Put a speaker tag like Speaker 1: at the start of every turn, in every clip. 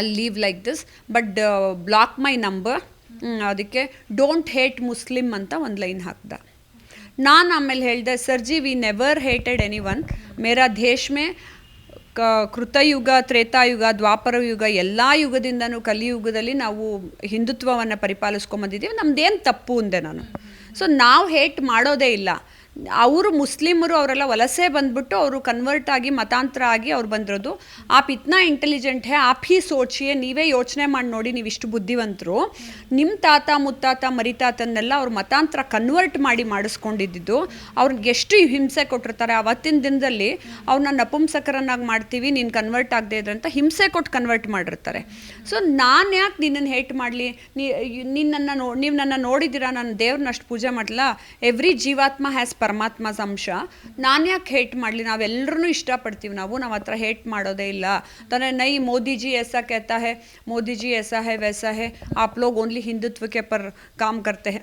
Speaker 1: I live like this but block my number ಅದಕ್ಕೆ don't hate Muslim ಅಂತ ಒಂದು line ಹಾಕ್ದ. ನಾನು ಆಮೇಲೆ ಹೇಳಿದೆ Sarji we never hated any one ಮೇರಾ ದೇಶ್ ಮೇ ಕ ಕೃತಯುಗ ತ್ರೇತಾಯುಗ ದ್ವಾಪರ ಯುಗ ಎಲ್ಲ ಯುಗದಿಂದನೂ ಕಲಿಯುಗದಲ್ಲಿ ನಾವು ಹಿಂದುತ್ವವನ್ನು ಪರಿಪಾಲಿಸ್ಕೊಂಬಂದಿದ್ದೀವಿ ನಮ್ದೇನು ತಪ್ಪು ಅಂದೆ ನಾನು. ಸೊ ನಾವು ಹೇಟ್ ಮಾಡೋದೇ ಇಲ್ಲ. ಅವರು ಮುಸ್ಲಿಮರು ಅವರೆಲ್ಲ ವಲಸೆ ಬಂದ್ಬಿಟ್ಟು ಅವರು ಕನ್ವರ್ಟ್ ಆಗಿ, ಮತಾಂತರ ಆಗಿ ಅವ್ರು ಬಂದಿರೋದು. ಆಪ್ ಇತ್ನಾ ಇಂಟೆಲಿಜೆಂಟ್ ಹೇ, ಆಪ್ ಹಿ ಸೋಚಿಯೇ, ನೀವೇ ಯೋಚನೆ ಮಾಡಿ ನೋಡಿ, ನೀವು ಇಷ್ಟು ಬುದ್ಧಿವಂತರು. ನಿಮ್ಮ ತಾತ, ಮುತ್ತಾತ, ಮರಿತಾತನ್ನೆಲ್ಲ ಅವ್ರು ಮತಾಂತರ ಕನ್ವರ್ಟ್ ಮಾಡಿ ಮಾಡಿಸ್ಕೊಂಡಿದ್ದು. ಅವ್ರಿಗೆ ಎಷ್ಟು ಹಿಂಸೆ ಕೊಟ್ಟಿರ್ತಾರೆ. ಅವತ್ತಿನ ದಿನದಲ್ಲಿ ಅವ್ರನ್ನ ನಪುಂಸಕರನ್ನಾಗಿ ಮಾಡ್ತೀವಿ, ನೀನು ಕನ್ವರ್ಟ್ ಆಗದೆ ಇದ್ರೆ ಅಂತ ಹಿಂಸೆ ಕೊಟ್ಟು ಕನ್ವರ್ಟ್ ಮಾಡಿರ್ತಾರೆ. ಸೊ ನಾನು ಯಾಕೆ ನಿನ್ನನ್ನು ಹೇಟ್ ಮಾಡಲಿ? ನೀ ನಿನ್ನನ್ನು ನೋ, ನೀವು ನನ್ನ ನೋಡಿದ್ದೀರಾ? ನಾನು ದೇವ್ರನ್ನ ಅಷ್ಟು ಪೂಜೆ ಮಾಡಲ್ಲ ಎವ್ರಿ ಜೀವಾತ್ಮ ಹ್ಯಾಸ್ ಪರಮಾತ್ಮಸ್ ಅಂಶ ನಾನು ಯಾಕೆ ಹೇಟ್ ಮಾಡಲಿ ನಾವೆಲ್ಲರೂ ಇಷ್ಟಪಡ್ತೀವಿ ನಾವು ನಾವು ಹತ್ರ ಹೇಟ್ ಮಾಡೋದೇ ಇಲ್ಲ ತಾನೇ ನೈ ಮೋದಿಜಿ ಎಸ ಕೇತಾ ಹೇ ಮೋದಿಜಿ ಎಸ ಹೇ ವೈಸಾ ಹೇ ಆಪ್ ಲೋಗ್ ಓನ್ಲಿ ಹಿಂದುತ್ವಕ್ಕೆ ಪರ್ ಕಾಮ್ ಕರ್ತೆ ಹೇ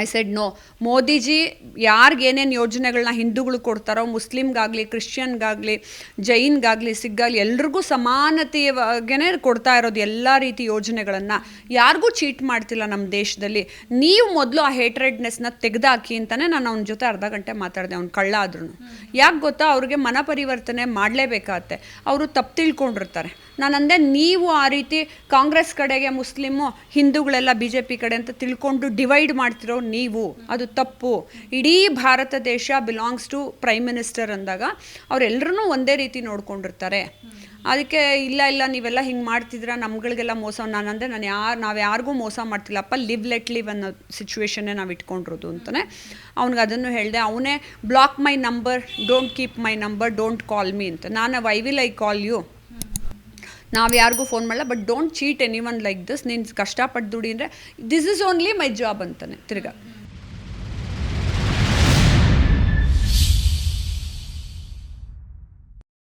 Speaker 1: ಐ ಸೆಡ್ ನೋ ಮೋದಿಜಿ ಯಾರಿಗೆ ಏನೇನು ಯೋಜನೆಗಳನ್ನ ಹಿಂದೂಗಳು ಕೊಡ್ತಾರೋ, ಮುಸ್ಲಿಮ್ಗಾಗಲಿ, ಕ್ರಿಶ್ಚಿಯನ್ಗಾಗಲಿ, ಜೈನ್ಗಾಗಲಿ, ಸಿಗ್ಗಾಗಲಿ ಎಲ್ರಿಗೂ ಸಮಾನತೆಯವಾಗೇ ಕೊಡ್ತಾ ಇರೋದು ಎಲ್ಲ ರೀತಿ ಯೋಜನೆಗಳನ್ನು. ಯಾರಿಗೂ ಚೀಟ್ ಮಾಡ್ತಿಲ್ಲ ನಮ್ಮ ದೇಶದಲ್ಲಿ. ನೀವು ಮೊದಲು ಆ ಹೇಟ್ರೆಡ್ನೆಸ್ನ ತೆಗೆದಾಕಿ ಅಂತಲೇ ನಾನು ಅವನ ಜೊತೆ ಅರ್ಧ ಗಂಟೆ ಮಾತಾಡಿದೆ, ಅವ್ನು ಕಳ್ಳ ಆದ್ರೂ ಯಾಕೆ ಗೊತ್ತಾ? ಅವ್ರಿಗೆ ಮನ ಪರಿವರ್ತನೆ ಮಾಡಲೇಬೇಕಾಗತ್ತೆ. ಅವರು ತಪ್ಪು ತಿಳ್ಕೊಂಡಿರ್ತಾರೆ. ನಾನು ಅಂದೆ ನೀವು ಆ ರೀತಿ ಕಾಂಗ್ರೆಸ್ ಕಡೆಗೆ, ಮುಸ್ಲಿಮು, ಹಿಂದೂಗಳೆಲ್ಲ ಬಿ ಜೆ ಪಿ ಕಡೆ ಅಂತ ತಿಳ್ಕೊಂಡು ಡಿವೈಡ್ ಮಾಡ್ತಿರೋ ನೀವು, ಅದು ತಪ್ಪು. ಇಡೀ ಭಾರತ ದೇಶ ಬಿಲಾಂಗ್ಸ್ ಟು ಪ್ರೈಮ್ ಮಿನಿಸ್ಟರ್ ಅಂದಾಗ ಅವರೆಲ್ಲರೂ ಒಂದೇ ರೀತಿ ನೋಡ್ಕೊಂಡಿರ್ತಾರೆ. ಅದಕ್ಕೆ ಇಲ್ಲ ಇಲ್ಲ, ನೀವೆಲ್ಲ ಹಿಂಗೆ ಮಾಡ್ತಿದ್ರ ನಮ್ಗಳಿಗೆಲ್ಲ ಮೋಸ ನಾನು ಅಂದರೆ ನಾನು ಯಾರು, ನಾವು ಯಾರಿಗೂ ಮೋಸ ಮಾಡ್ತಿಲ್ಲಪ್ಪ ಲಿವ್ ಲೆಟ್ ಲಿವ್ ಅನ್ನೋ ಸಿಚುವೇಶನ್ನೇ ನಾವು ಇಟ್ಕೊಂಡಿರೋದು ಅಂತಲೇ ಅವ್ನಿಗೆ ಅದನ್ನು ಹೇಳಿದೆ. ಅವನೇ block my number don't keep my number don't call me ಅಂತ. ನಾನು why will I call you ನಾವು ಯಾರಿಗೂ ಫೋನ್ ಮಾಡಲ್ಲ but don't cheat anyone like this ನೀನು ಕಷ್ಟಪಟ್ಟು ದುಡಿ ಅಂದರೆ this is only my job ಅಂತಾನೆ, ತಿರ್ಗಾ.